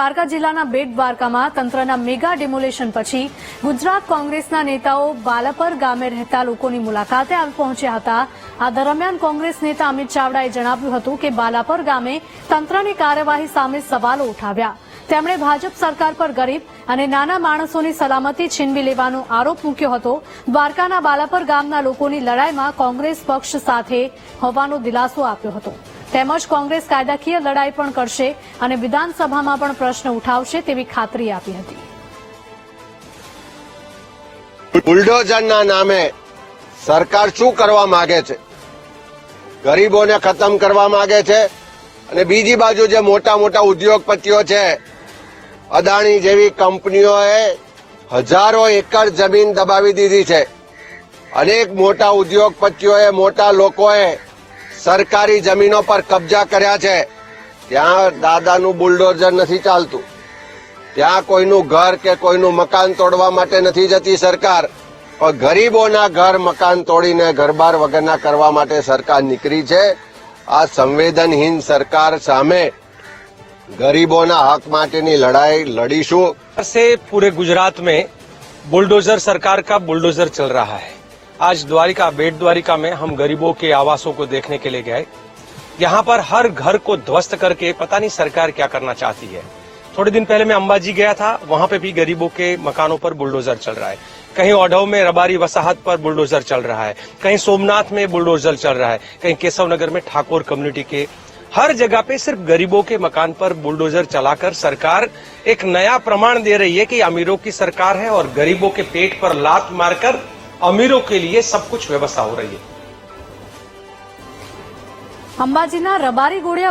દ્વારકા જિલ્લાના બેટ દ્વારકામાં તંત્રના મેગા ડિમોલેશન પછી ગુજરાત કોંગ્રેસના નેતાઓ બાલાપર ગામે રહેતા લોકોની મુલાકાતે આવી પહોંચ્યા હતા. આ દરમિયાન કોંગ્રેસ નેતા અમિત ચાવડાએ જણાવ્યું હતું કે બાલાપર ગામે તંત્રની કાર્યવાહી સામે સવાલો ઉઠાવ્યા. તેમણે ભાજપ સરકાર પર ગરીબ અને નાના માણસોની સલામતી છીનવી લેવાનો આરોપ મૂક્યો હતો. દ્વારકાના બાલાપર ગામના લોકોની લડાઈમાં કોંગ્રેસ પક્ષ સાથે હોવાનો દિલાસો આપ્યો હતો. તેમજ કોંગ્રેસ કાયદાકીય લડાઈ પણ કરશે અને વિધાનસભામાં પણ પ્રશ્ન ઉઠાવશે તેવી ખાતરી આપી હતી. બુલડોઝરના નામે સરકાર શું કરવા માંગે છે? ગરીબોને ખતમ કરવા માંગે છે? અને બીજી બાજુ જે મોટા મોટા ઉદ્યોગપતિઓ છે, અદાણી જેવી કંપનીઓએ હજારો એકર જમીન દબાવી દીધી છે. અનેક મોટા ઉદ્યોગપતિઓએ, મોટા લોકોએ સરકારી જમીનો પર કબજા કર્યા છે ત્યાં દાદાનું બુલડોઝર નથી ચાલતું ત્યાં કોઈનું ઘર કે કોઈનું મકાન તોડવા માટે નથી જતી સરકાર પણ ગરીબોના ઘર મકાન તોડીને ઘરબાર વગરના કરવા માટે સરકાર નીકળી છે આ સંવેદનહીન સરકાર સામે ગરીબોના હક માટેની લડાઈ લડીશું से पूरे गुजरात में बुलडोजर सरकार का बुलडोजर चल रहा है आज द्वारिका, बेट द्वारिका में हम गरीबों के आवासों को देखने के लिए गए। यहाँ पर हर घर को ध्वस्त करके पता नहीं सरकार क्या करना चाहती है। थोड़े दिन पहले मैं अंबाजी गया था, वहाँ पे भी गरीबों के मकानों पर बुलडोजर चल रहा है। कहीं ओढ़व में रबारी वसाहत पर बुलडोजर चल रहा है। कहीं सोमनाथ में बुलडोजर चल रहा है। कहीं केशव नगर में ठाकुर कम्युनिटी के। हर जगह पे सिर्फ़ गरीबों के मकान पर बुलडोजर चलाकर सरकार एक नया प्रमाण दे रही है कि अमीरों की सरकार है और गरीबों के पेट पर लात मारकर अमीरों के लिए सब कुछ व्यवस्था हो रही है अंबाजी रबारी गोड़िया